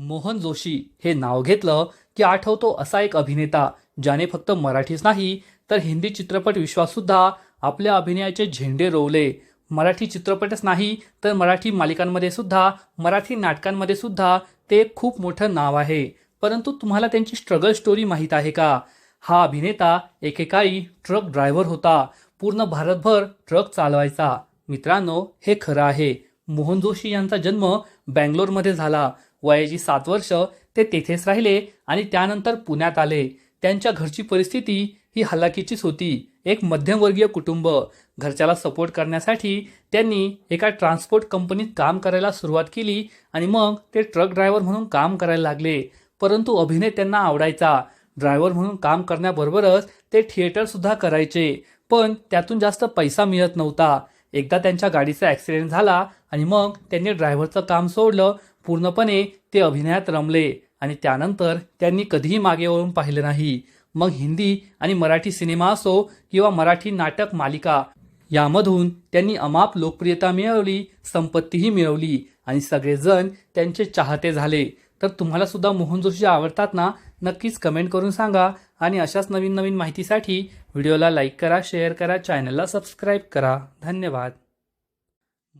मोहन जोशी हे नाव घेतलं की आठवतो असा एक अभिनेता ज्याने फक्त मराठीच नाही तर हिंदी चित्रपट विश्वाससुद्धा आपल्या अभिनयाचे झेंडे रोवले. मराठी चित्रपटच नाही तर मराठी मालिकांमध्ये सुद्धा मराठी नाटकांमध्ये सुद्धा ते एक खूप मोठं नाव आहे. परंतु तुम्हाला त्यांची स्ट्रगल स्टोरी माहीत आहे का? हा अभिनेता एकेकाळी ट्रक ड्रायव्हर होता. पूर्ण भारतभर ट्रक चालवायचा. मित्रांनो हे खरं आहे. मोहन जोशी यांचा जन्म बँगलोरमध्ये झाला. वयाची सात वर्ष ते तेथेच राहिले आणि त्यानंतर पुण्यात आले. त्यांच्या घरची परिस्थिती ही हलाखीचीच होती. एक मध्यमवर्गीय कुटुंब. घरच्याला सपोर्ट करण्यासाठी त्यांनी एका ट्रान्सपोर्ट कंपनीत काम करायला सुरुवात केली आणि मग ते ट्रक ड्रायव्हर म्हणून काम करायला लागले. परंतु अभिनय त्यांना आवडायचा. ड्रायव्हर म्हणून काम करण्याबरोबरच ते थिएटरसुद्धा करायचे. पण त्यातून जास्त पैसा मिळत नव्हता. एकदा त्यांच्या गाडीचा ॲक्सिडेंट झाला आणि मग त्यांनी ड्रायव्हरचं काम सोडलं पूर्णपणे ते अभिनयात रमले. आणि त्यानंतर त्यांनी कधीही मागे वळून पाहिलं नाही. मग हिंदी आणि मराठी सिनेमा असो किंवा मराठी नाटक मालिका यामधून त्यांनी अमाप लोकप्रियता मिळवली संपत्तीही मिळवली आणि सगळेजण त्यांचे चाहते झाले. तर तुम्हाला सुद्धा मोहन जोशी आवडतात ना नक्कीच कमेंट करून सांगा आणि अशाच नवीन नवीन माहितीसाठी व्हिडिओला लाईक करा शेअर करा चॅनलला सबस्क्राईब करा. धन्यवाद.